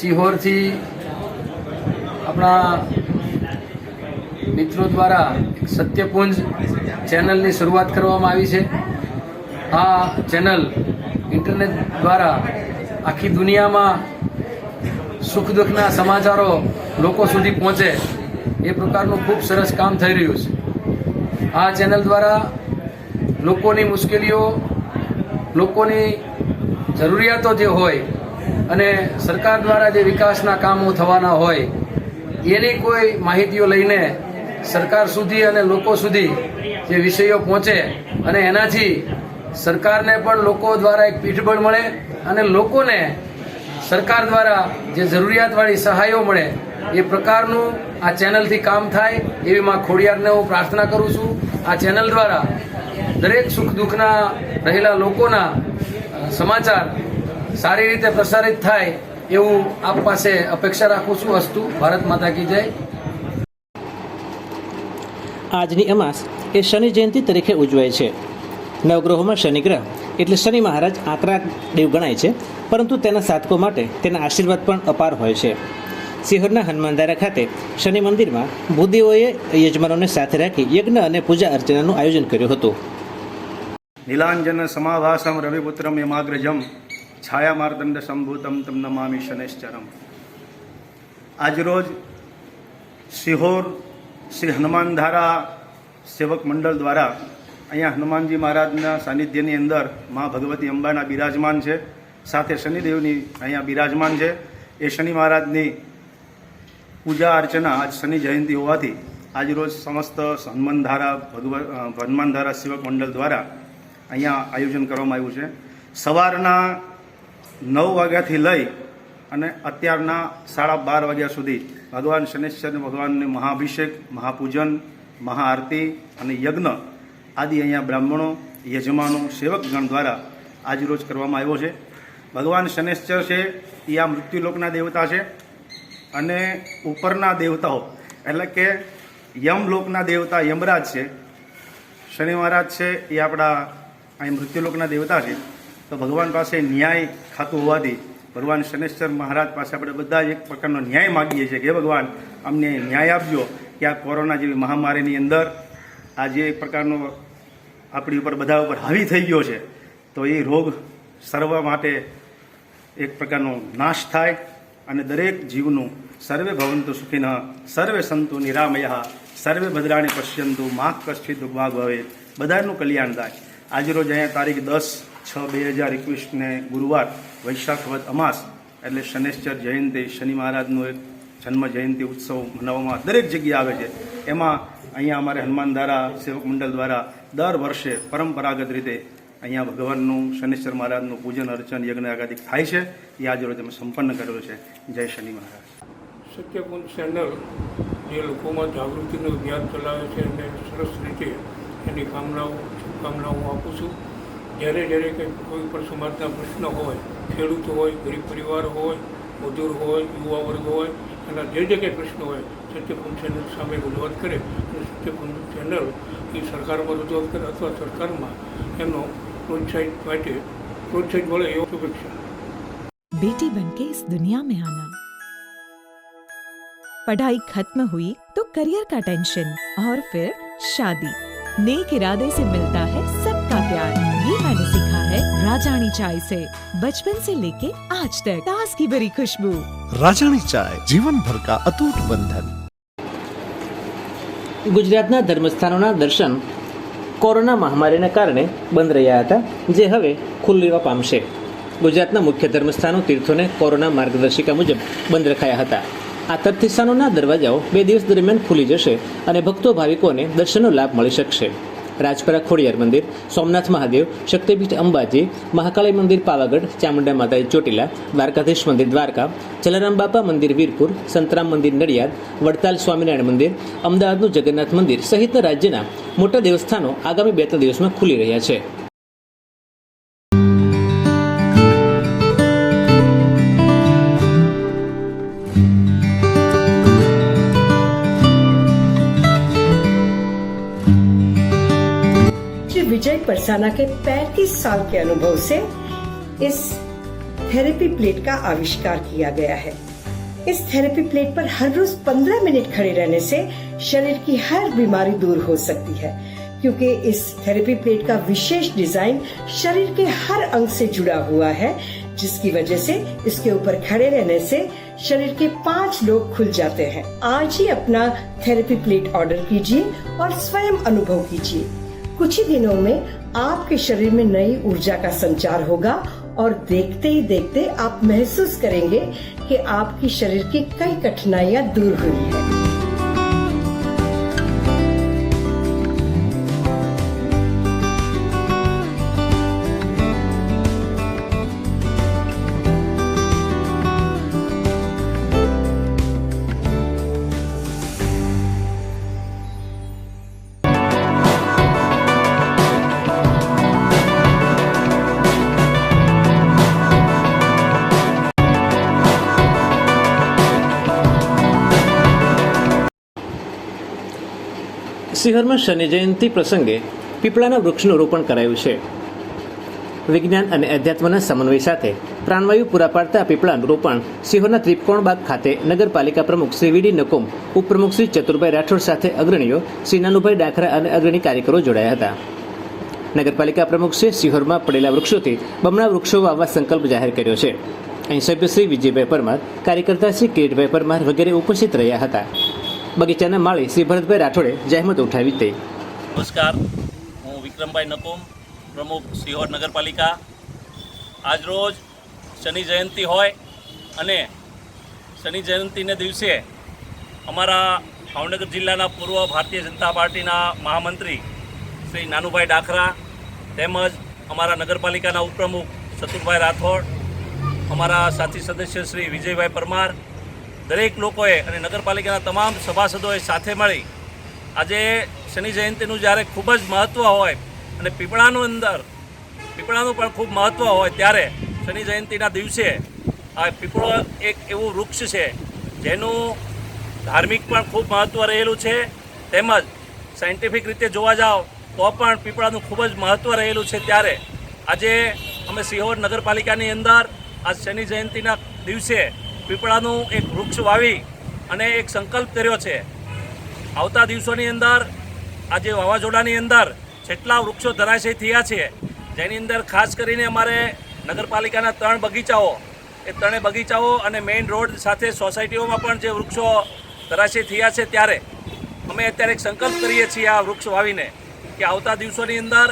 સિહોરથી આપણા મિત્રો દ્વારા સત્યપુંજ ચેનલની શરૂઆત કરવામાં આવી છે. આ ચેનલ ઇન્ટરનેટ દ્વારા આખી દુનિયામાં સુખ દુઃખના સમાચારો લોકો સુધી પહોંચે એ પ્રકારનું ખૂબ સરસ કામ થઈ રહ્યું છે. આ ચેનલ દ્વારા લોકોની મુશ્કેલીઓ, લોકોની જરૂરિયાતો જે હોય અને સરકાર દ્વારા જે વિકાસના કામો થવાના હોય, એની કોઈ માહિતીઓ લઈને સરકાર સુધી અને લોકો સુધી જે વિષયો પહોંચે અને એનાથી સરકારને પણ લોકો દ્વારા એક પીઠબળ મળે અને લોકોને સરકાર દ્વારા જે જરૂરિયાતવાળી સહાયો મળે, એ પ્રકારનું આ ચેનલથી કામ થાય એવી માં ખોડિયારને હું પ્રાર્થના કરું છું. આ ચેનલ દ્વારા દરેક સુખ દુઃખના રહેલા લોકોના સમાચાર સારી રીતે પ્રસારિત થાય એવું આપ પાસે અપેક્ષા રાખું છું અસ્તુ. ભારત માતા કી જય. આજની અમાસ એ શનિ જયંતિ તરીકે ઉજવાય છે. નવગ્રહોમાં શનિ ગ્રહ એટલે શનિ મહારાજ આકરા દેવ ગણાય છે પરંતુ તેના સાધકો માટે તેના આશીર્વાદ પણ અપાર હોય છે. સિહોરના હનુમાનદારા ખાતે શનિ મંદિરમાં ભૂદેવોએ યજમાનોને સાથે રાખી યજ્ઞ અને પૂજા અર્ચનાનું આયોજન કર્યું હતું. નીલાંજન સમાભાસમ રવિપુત્રમ યમાગ્રજમ. છાયામાર્દંડ સંભૂતમ તમ નમામિ શનૈશ્ચરમ. આજરોજ સિહોર શ્રી હનુમાનધારા સેવક મંડળ દ્વારા અહીંયા હનુમાનજી મહારાજના સાનિધ્યની અંદર મા ભગવતી અંબાના બિરાજમાન છે. સાથે શનિદેવની અહીંયા બિરાજમાન છે. એ શનિ મહારાજની પૂજા અર્ચના આજ શનિ જયંતિ હોવાથી આજરોજ સમસ્ત હનુમાનધારા ભગવ હનુમાનધારા સેવક મંડળ દ્વારા અહીંયા આયોજન કરવામાં આવ્યું છે. સવારના નવ વાગ્યાથી લઈ અને અત્યારના સાડા બાર વાગ્યા સુધી ભગવાન શનેશ્વર ભગવાનને મહાઅભિષેક મહાપૂજન, મહાઆરતી અને યજ્ઞ આદિ અહીંયા બ્રાહ્મણો, યજમાનો, સેવકગણ દ્વારા આજરોજ કરવામાં આવ્યો છે. ભગવાન શનિશ્ચર છે, એ આ મૃત્યુલોકના દેવતા છે અને ઉપરના દેવતાઓ, એટલે કે યમલોકના દેવતા યમરાજ છે, શનિ મહારાજ છે, એ આપણા અહીં મૃત્યુલોકના દેવતા છે. તો ભગવાન પાસે ન્યાય ખાતું હોવાથી ભગવાન શનેશ્વર મહારાજ પાસે આપણે બધા એક પ્રકારનો ન્યાય માગીએ છીએ કે ભગવાન, અમને ન્યાય આપજો કે આ કોરોના જેવી મહામારીની અંદર આ જે એક પ્રકારનો આપણી ઉપર બધા ઉપર હાવી થઈ ગયો છે, તો એ રોગ સર્વ માટે એક પ્રકારનો નાશ થાય અને દરેક જીવનું સર્વે ભવંતુ સુખીન, સર્વે સંતુ નિરામયા, સર્વે ભદ્રાણી પશ્યંતુ, મા કશ્ચિત દુર્ભાગ ભવે બધાનું કલ્યાણ થાય. આજરોજ અહીંયા તારીખ દસ છ બે હજાર એકવીસને ગુરુવાર વૈશાખ વદ અમાસ એટલે શનેશ્ચર જયંતિ, શનિ મહારાજનો એક જન્મ જયંતિ ઉત્સવ મનાવવામાં દરેક જગ્યાએ આવે છે. એમાં અહીંયા અમારે હનુમાન દ્વારા સેવક મંડળ દ્વારા દર વર્ષે પરંપરાગત રીતે અહીંયા ભગવાનનું શનિશ્વર મહારાજનું પૂજન, અર્ચન યજ્ઞ આગાદિક થાય છે. એ આજે રોજ અમે સંપન્ન કરેલું છે. જય શનિ મહારાજ. સત્યકુંજ ચેનલ જે લોકોમાં જાગૃતિનો અભિયાન ચલાવે છે અને સરસ રીતે એની કામનાઓ, શુભકામનાઓ આપું છું. જ્યારે જ્યારે કંઈ કોઈ પણ સમાજના પ્રશ્ન હોય ખેડૂત હોય ગરીબ પરિવાર હોય મજૂર હોય યુવા વર્ગ હોય એના જે જે કંઈ પ્રશ્ન હોય સત્યકુંજ ચેનલ સામે રજૂઆત કરે અને સત્યકુંજ ચેનલ એ સરકારમાં રજૂઆત કરે અથવા સરકારમાં એમનો પ્રોત્સાહિત માટે પ્રોત્સાહિત મળે એવો શુભેચ્છા बेटी बनके इस दुनिया में आना पढ़ाई खत्म हुई तो करियर का टेंशन और फिर शादी नेक इरादे से मिलता है सबका प्यार ये मैंने सीखा है राजानी चाय से बचपन से लेके आज तक ताज की भरी खुशबू राजानी चाय जीवन भर का अटूट बंधन ગુજરાતના ધર્મસ્થાનોના દર્શન કોરોના મહામારીને કારણે બંધ રહ્યા હતા જે હવે ખુલ્લેવા પામશે ગુજરાતના મુખ્ય ધર્મસ્થાનો તીર્થોને કોરોના માર્ગદર્શિકા મુજબ બંધ રખાયા હતા આ તીર્થસ્થાનોના દરવાજાઓ બે દિવસ દરમિયાન ખુલી જશે અને ભક્તો ભાવિકોને દર્શનનો લાભ મળી શકશે રાજપરા ખોડિયાર મંદિર, સોમનાથ મહાદેવ, શક્તિપીઠ અંબાજી, મહાકાળી મંદિર પાવાગઢ, ચામુંડા માતાજી ચોટીલા, દ્વારકાધીશ મંદિર દ્વારકા, જલારામ બાપા મંદિર વીરપુર, સંતરામ મંદિર નડિયાદ, વડતાલ સ્વામિનારાયણ મંદિર, અમદાવાદનું જગન્નાથ મંદિર સહિતના રાજ્યના મોટા દેવસ્થાનો આગામી બે ત્રણ દિવસમાં ખુલી રહ્યા છે. परसाना के 35 साल के अनुभव से इस थेरेपी प्लेट का आविष्कार किया गया है। इस थेरेपी प्लेट पर हर रोज 15 मिनट खड़े रहने से शरीर की हर बीमारी दूर हो सकती है, क्योंकि इस थेरेपी प्लेट का विशेष डिज़ाइन शरीर के हर अंग से जुड़ा हुआ है, जिसकी वजह से इसके ऊपर खड़े रहने से शरीर के पाँच लोग खुल जाते हैं। आज ही अपना थेरेपी प्लेट ऑर्डर कीजिए और स्वयं अनुभव कीजिए। कुछ ही दिनों में आपके शरीर में नई ऊर्जा का संचार होगा और देखते ही देखते आप महसूस करेंगे कि आपकी शरीर की कई कठिनाइयाँ दूर हुई है। શિહોરમાં શનિ જયંતિ પ્રસંગે પીપળાના વૃક્ષનું રોપણ કરાયું છે. વિજ્ઞાન અને અધ્યાત્મના સમન્વય સાથે પ્રાણવાયુ પૂરા પાડતા પીપળાનું રોપણ સિહોરના ત્રિકોણબાગ ખાતે નગરપાલિકા પ્રમુખ શ્રી વીડી નકુમ, ઉપપ્રમુખ શ્રી ચતુરભાઈ રાઠોડ સાથે અગ્રણીઓ શ્રી નાનુભાઈ ડાખરા અને અગ્રણી કાર્યકરો જોડાયા હતા. નગરપાલિકા પ્રમુખ શ્રી સિહોરમાં પડેલા વૃક્ષોથી બમણા વૃક્ષો વાવવા સંકલ્પ જાહેર કર્યો છે. અહીં સભ્ય શ્રી વિજયભાઈ પરમાર, કાર્યકર્તા શ્રી કિરીટભાઈ પરમાર વગેરે ઉપસ્થિત રહ્યા હતા. બગીચાના માળી શ્રી ભરતભાઈ રાઠોડે જહેમત ઉઠાવી તે. નમસ્કાર. હું વિક્રમભાઈ નકુમ, પ્રમુખ સિહોર નગરપાલિકા. આજરોજ શનિ જયંતિ હોય અને શનિ જયંતિને દિવસે અમારા ભાવનગર જિલ્લાના પૂર્વ ભારતીય જનતા પાર્ટીના મહામંત્રી શ્રી નાનુભાઈ ડાખરા તેમજ અમારા નગરપાલિકાના ઉપપ્રમુખ ચતુરભાઈ રાઠોડ, અમારા સાથી સદસ્ય શ્રી વિજયભાઈ પરમાર દરેક લોકોએ અને નગરપાલિકાના તમામ સભાસદોએ સાથે મળી આજે શનિ જયંતિનું જ્યારે ખૂબ જ મહત્ત્વ હોય અને પીપળાનું અંદર, પીપળાનું પણ ખૂબ મહત્ત્વ હોય ત્યારે શનિ જયંતિના દિવસે આ પીપળો એક એવું વૃક્ષ છે જેનું ધાર્મિક પણ ખૂબ મહત્ત્વ રહેલું છે. તેમજ સાયન્ટિફિક રીતે જોવા જાઓ તો પણ પીપળાનું ખૂબ જ મહત્ત્વ રહેલું છે ત્યારે આજે અમે સિહોર નગરપાલિકાની અંદર આ શનિ જયંતિના દિવસે પીપળાનું એક વૃક્ષ વાવી અને એક સંકલ્પ કર્યો છે. આવતા દિવસોની અંદર, આજે વાવાઝોડાની અંદર જેટલા વૃક્ષો ધરાશય થયા છે, જેની અંદર ખાસ કરીને અમારે નગરપાલિકાના ત્રણ બગીચાઓ, એ ત્રણેય બગીચાઓ અને મેઇન રોડ સાથે સોસાયટીઓમાં પણ જે વૃક્ષો ધરાશય થયા છે ત્યારે અમે અત્યારે એક સંકલ્પ કરીએ છીએ આ વૃક્ષ વાવીને કે આવતા દિવસોની અંદર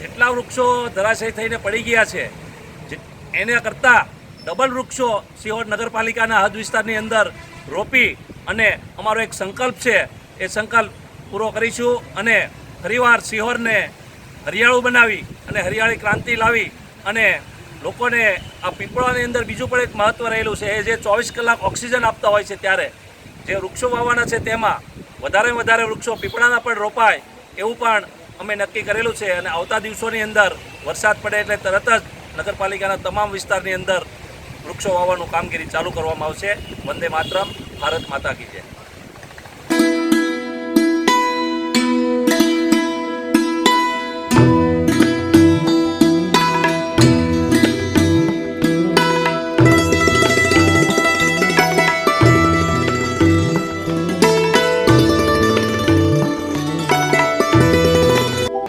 જેટલા વૃક્ષો ધરાશય થઈને પડી ગયા છે એને કરતાં ડબલ વૃક્ષો સિહોર નગરપાલિકાના હદ વિસ્તારની અંદર રોપી અને અમારો એક સંકલ્પ છે, એ સંકલ્પ પૂરો કરીશું અને ફરીવાર સિહોરને હરિયાળું બનાવી અને હરિયાળી ક્રાંતિ લાવી અને લોકોને આ પીપળાની અંદર બીજું પણ એક મહત્ત્વ રહેલું છે, એ જે ચોવીસ કલાક ઓક્સિજન આપતા હોય છે ત્યારે જે વૃક્ષો વાવવાના છે તેમાં વધારે વધારે વૃક્ષો પીપળાના પણ રોપાય એવું પણ અમે નક્કી કરેલું છે અને આવતા દિવસોની અંદર વરસાદ પડે એટલે તરત જ નગરપાલિકાના તમામ વિસ્તારની અંદર વૃક્ષો વાવવાનું કામગીરી ચાલુ કરવામાં આવશે. વંદે માતરમ, ભારત માતા કી જય.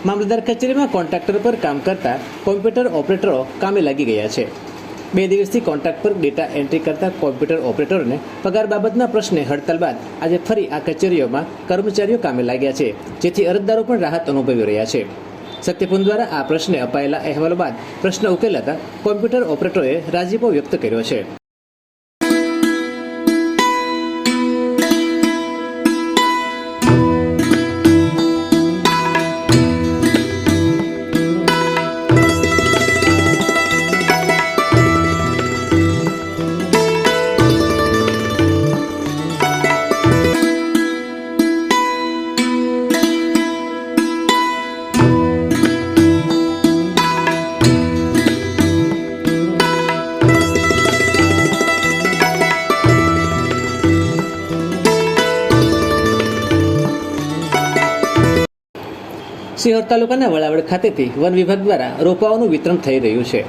મામલતદાર કચેરીમાં કોન્ટ્રાક્ટર પર કામ કરતા કોમ્પ્યુટર ઓપરેટરો કામે લાગી ગયા છે. બે દિવસથી કોન્ટ્રાક્ટ પર ડેટા એન્ટ્રી કરતા કોમ્પ્યુટર ઓપરેટરોને પગાર બાબતના પ્રશ્ને હડતાલ બાદ આજે ફરી આ કચેરીઓમાં કર્મચારીઓ કામે લાગ્યા છે, જેથી અરજદારો પણ રાહત અનુભવી રહ્યા છે. સત્યપુન દ્વારા આ પ્રશ્ને અપાયેલા અહેવાલો બાદ પ્રશ્ન ઉકેલાતા કોમ્પ્યુટર ઓપરેટરોએ રાજીપો વ્યક્ત કર્યો છે. સિહોર તાલુકાના વળાવડ ખાતેથી વન વિભાગ દ્વારા રોપાઓનું વિતરણ થઈ રહ્યું છે.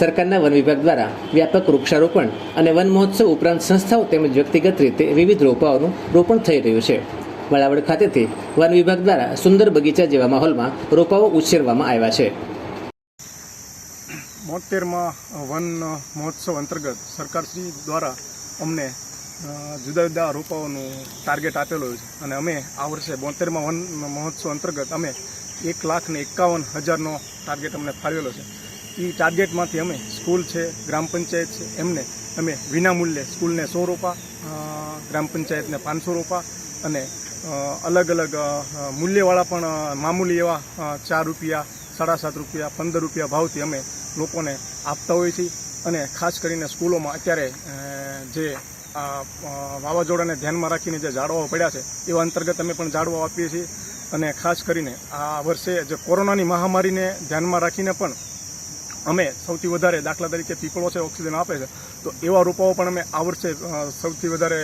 સરકારના વન વિભાગ દ્વારા વ્યાપક વૃક્ષારોપણ અને વન મહોત્સવ ઉપરાંત સંસ્થાઓ તેમજ વ્યક્તિગત રીતે વિવિધ રોપાઓનું રોપણ થઈ રહ્યું છે. વળાવડ ખાતેથી વન વિભાગ દ્વારા સુંદર બગીચા જેવા માહોલમાં રોપાઓ ઉછેરવામાં આવ્યા છે. બોતેરમાં વન મહોત્સવ અંતર્ગત સરકારશ્રી દ્વારા અમને જુદા જુદા રોપાઓનું ટાર્ગેટ આપેલો છે. અને અમે આ વર્ષે બોતેરમાં વન મહોત્સવ અંતર્ગત અમે એક લાખ ને એકાવન હજારનો ટાર્ગેટ અમને ફાળવેલો છે. એ ટાર્ગેટમાંથી અમે સ્કૂલ છે, ગ્રામ પંચાયત છે, એમને અમે વિનામૂલ્યે સ્કૂલને સો રોપા ગ્રામ પંચાયતને પાંચસો રોપા અને અલગ અલગ મૂલ્યવાળા પણ મામૂલી એવા ચાર રૂપિયા, સાડા સાત રૂપિયા, પંદર રૂપિયા ભાવથી અમે લોકોને આપતા હોઈએ છીએ. અને ખાસ કરીને સ્કૂલોમાં અત્યારે જે આ વાવાઝોડાને ધ્યાનમાં રાખીને જે ઝાડવાઓ પડ્યા છે, એવા અંતર્ગત અમે પણ ઝાડવાઓ આપીએ છીએ. અને ખાસ કરીને આ વર્ષે જે કોરોનાની મહામારીને ધ્યાનમાં રાખીને પણ અમે સૌથી વધારે દાખલા તરીકે પીપળો છે, ઓક્સિજન આપે છે. તો એવા રોપાઓ પણ અમે આ વર્ષે સૌથી વધારે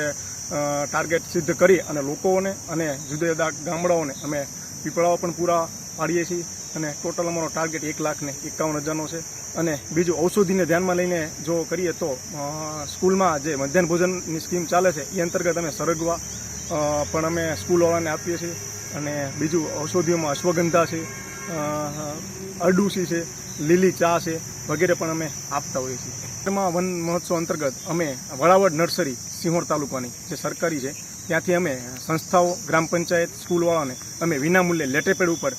ટાર્ગેટ સિદ્ધ કરી અને લોકોને અને જુદા જુદા ગામડાઓને અમે પીપળાઓ પણ પૂરા પાડીએ છીએ. અને ટોટલ અમારો ટાર્ગેટ એક લાખને એકાવન હજારનો છે. અને બીજું ઔષધિને ધ્યાનમાં લઈને જો કરીએ તો સ્કૂલમાં જે મધ્યાહન ભોજનની સ્કીમ ચાલે છે એ અંતર્ગત અમે સરગવા પણ અમે સ્કૂલવાળાને આપીએ છીએ. અને બીજું ઔષધિઓમાં અશ્વગંધા છે અરડુસી છે, લીલી ચા છે, વગેરે પણ અમે આપતા હોઈએ છીએ. એમાં વન મહોત્સવ અંતર્ગત અમે વળાવડ નર્સરી સિંહોર તાલુકાની જે સરકારી છે, ત્યાંથી અમે સંસ્થાઓ, ગ્રામ પંચાયત, સ્કૂલવાળાને અમે વિનામૂલ્યે લેટેપેડ ઉપર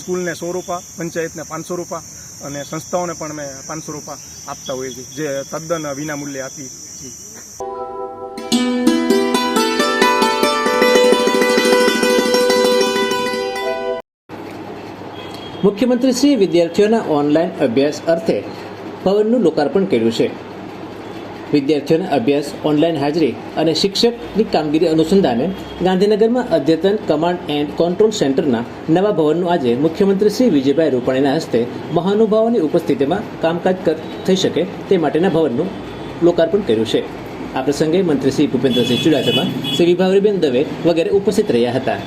સ્કૂલને સો રૂપા પંચાયતને પાંચસો રૂપા અને સંસ્થાઓને પણ અમે પાંચસો રૂપા આપતા હોઈએ છીએ, જે તદ્દન વિનામૂલ્યે આપી છીએ. મુખ્યમંત્રી શ્રી વિદ્યાર્થીઓના ઓનલાઈન અભ્યાસ અર્થે ભવનનું લોકાર્પણ કર્યું છે. વિદ્યાર્થીઓના અભ્યાસ ઓનલાઈન હાજરી અને શિક્ષકની કામગીરી અનુસંધાને ગાંધીનગરમાં અદ્યતન કમાન્ડ એન્ડ કંટ્રોલ સેન્ટરના નવા ભવનનું આજે મુખ્યમંત્રી શ્રી વિજયભાઈ રૂપાણીના હસ્તે મહાનુભાવોની ઉપસ્થિતિમાં કામકાજ થઈ શકે તે માટેના ભવનનું લોકાર્પણ કર્યું છે. આ પ્રસંગે મંત્રી શ્રી ભૂપેન્દ્રસિંહ ચુડાસમા, શ્રી વિભાવરીબેન દવે વગેરે ઉપસ્થિત રહ્યા હતા.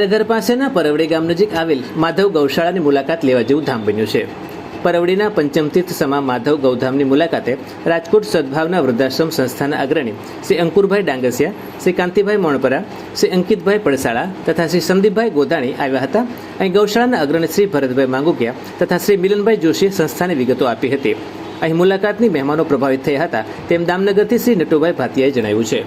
ગારીધર પાસેના પરવડી ગામ નજીક આવેલ માધવ ગૌશાળાની મુલાકાત લેવા જેવું ધામ બન્યું છે. પરવડીના પંચમતીર્થ સમા માધવ ગૌધામની મુલાકાતે રાજકોટ સદભાવના વૃદ્ધાશ્રમ સંસ્થાના અગ્રણી શ્રી અંકુરભાઈ ડાંગસિયા, શ્રી કાંતિભાઈ મોણપરા, શ્રી અંકિતભાઈ પડસાળા તથા શ્રી સંદીપભાઈ ગોધાણી આવ્યા હતા. અહીં ગૌશાળાના અગ્રણી શ્રી ભરતભાઈ માંગુકિયા તથા શ્રી મિલનભાઈ જોશીએ સંસ્થાની વિગતો આપી હતી. અહીં મુલાકાતની મહેમાનો પ્રભાવિત થયા હતા તેમ દામનગરથી શ્રી નટુભાઈ ભાતિયાએ જણાવ્યું છે.